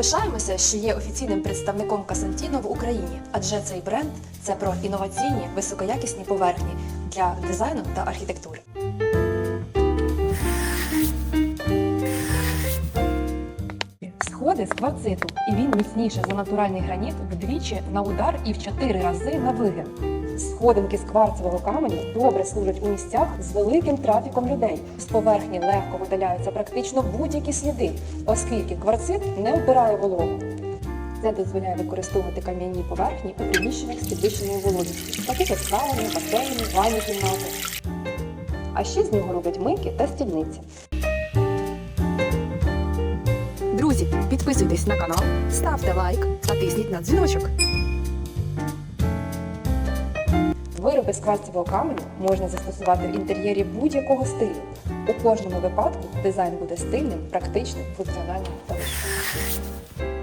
пишаємося, що є офіційним представником Касантіно в Україні, адже цей бренд це про інноваційні високоякісні поверхні для дизайну та архітектури. Сходи з кварциту, і він міцніше за натуральний граніт вдвічі на удар і в чотири рази на вигин. Сходинки з кварцевого каменю добре служать у місцях з великим трафіком людей. З поверхні легко видаляються практично будь-які сліди, оскільки кварцит не вбирає вологу. Це дозволяє використовувати кам'яні поверхні у приміщеннях з підвищеною вологістю, таких як сауни, басейни, ванні кімнати. А ще з нього роблять мийки та стільниці. Друзі, підписуйтесь на канал, ставте лайк та тисніть на дзвіночок. Вироби з кварцевого каменю можна застосувати в інтер'єрі будь-якого стилю. У кожному випадку дизайн буде стильним, практичним, функціональним та вишуканим.